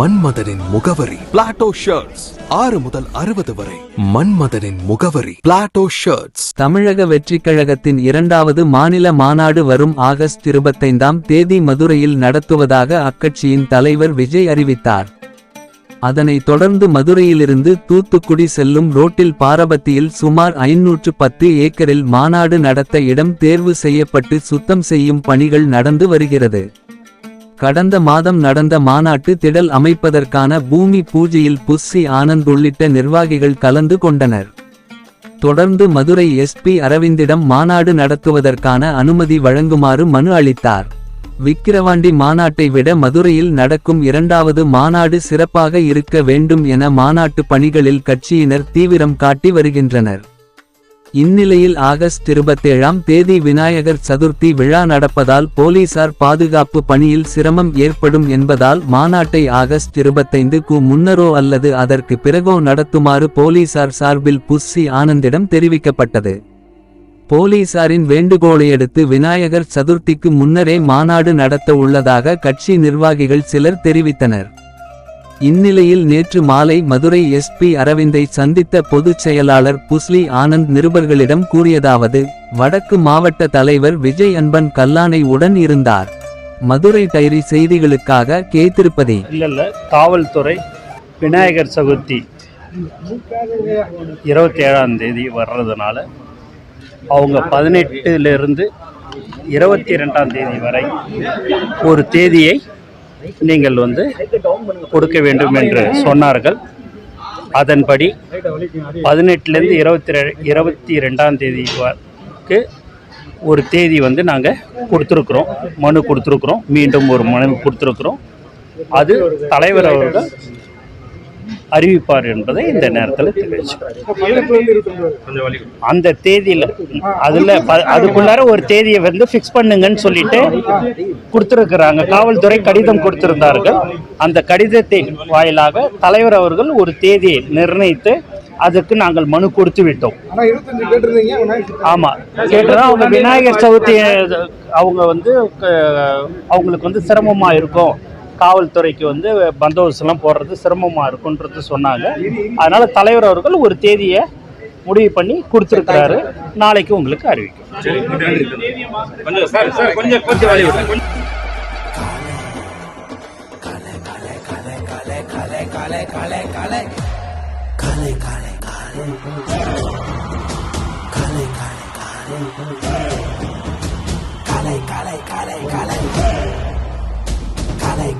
மன்மதனின் முகவரி. Plato shirts ஆறு முதல் அறுபது வரை. மன்மதனின் முகவரி. பிளாட்டோ ஷர்ட்ஸ் தமிழக வெற்றிக் கழகத்தின் இரண்டாவது மாநில மாநாடு வரும் ஆகஸ்ட் இருபத்தைந்தாம் தேதி மதுரையில் நடத்துவதாக அக்கட்சியின் தலைவர் விஜய் அறிவித்தார். அதனை தொடர்ந்து மதுரையிலிருந்து தூத்துக்குடி செல்லும் ரோட்டில் பாரபத்தியில் சுமார் ஐநூற்று பத்து ஏக்கரில் மாநாடு நடத்த இடம் தேர்வு செய்யப்பட்டு சுத்தம் செய்யும் பணிகள் நடந்து வருகிறது. கடந்த மாதம் நடந்த மாநாட்டு திடல் அமைப்பதற்கான பூமி பூஜையில் புஸ்ஸி ஆனந்த் உள்ளிட்ட நிர்வாகிகள் கலந்து கொண்டனர். தொடர்ந்து மதுரை எஸ்பி அரவிந்திடம் மாநாடு நடத்துவதற்கான அனுமதி வழங்குமாறு மனு அளித்தார். விக்கிரவாண்டி மாநாட்டை விட மதுரையில் நடக்கும் இரண்டாவது மாநாடு சிறப்பாக இருக்க வேண்டும் என மாநாட்டு பணிகளில் கட்சியினர் தீவிரம் காட்டி வருகின்றனர். இந்நிலையில் ஆகஸ்ட் இருபத்தேழாம் தேதி விநாயகர் சதுர்த்தி விழா நடப்பதால் போலீசார் பாதுகாப்பு பணியில் சிரமம் ஏற்படும் என்பதால் மாநாட்டை ஆகஸ்ட் இருபத்தைந்து கு முன்னரோ அல்லது அதற்கு பிறகோ நடத்துமாறு போலீசார் சார்பில் புஸ்ஸி ஆனந்திடம் தெரிவிக்கப்பட்டது. போலீசாரின் வேண்டுகோளையடுத்து விநாயகர் சதுர்த்திக்கு முன்னரே மாநாடு நடத்த உள்ளதாக கட்சி நிர்வாகிகள் சிலர் தெரிவித்தனர். இந்நிலையில் நேற்று மாலை மதுரை எஸ்பி அரவிந்தை சந்தித்த பொதுச் செயலாளர் புஸ்லி ஆனந்த் நிருபர்களிடம் கூறியதாவது வடக்கு மாவட்ட தலைவர் விஜய் அன்பன் கல்லானை உடன் இருந்தார். மதுரை டைரி செய்திகளுக்காக கே திருப்பதி காவல்துறை விநாயகர் சதுர்த்தி இருபத்தி ஏழாம் தேதி வர்றதுனால அவங்க பதினெட்டுலேருந்து இருபத்தி ரெண்டாம் தேதி வரை ஒரு தேதியை நீங்கள் வந்து கொடுக்க வேண்டும் என்று சொன்னார்கள். அதன்படி பதினெட்டுலேருந்து இருபத்தி ரெ இருபத்தி ரெண்டாம் தேதி வரைக்கு ஒரு தேதி வந்து நாங்கள் கொடுத்துருக்குறோம். மனு கொடுத்துருக்குறோம். மீண்டும் ஒரு மனு கொடுத்துருக்குறோம். அது தலைவர் அவர்கள் அறிவிப்பார் என்பதை இந்த நேரத்தில் தெரிவிச்சுக்கிறேன். அந்த தேதியில் அதில் அதுக்குள்ளார ஒரு தேதியை வந்து ஃபிக்ஸ் பண்ணுங்கன்னு சொல்லிட்டு கொடுத்துருக்குறாங்க. காவல்துறை கடிதம் கொடுத்திருந்தார்கள். அந்த கடிதத்தின் வாயிலாக தலைவர் அவர்கள் ஒரு தேதியை நிர்ணயித்து அதுக்கு நாங்கள் மனு கொடுத்து விட்டோம். ஆமாம் கேட்டதா அவங்க விநாயகர் சதுர்த்தி. அவங்க வந்து அவங்களுக்கு வந்து சிரமமாக இருக்கும். காவல்துறைக்கு வந்து பந்தோபஸ்தெல்லாம் போடுறது சிரமமாக இருக்குன்றது சொன்னாங்க. அதனால் தலைவர் அவர்கள் ஒரு தேதியை முடிவு பண்ணி கொடுத்துருக்கிறாரு. நாளைக்கு உங்களுக்கு அறிவிக்கும்.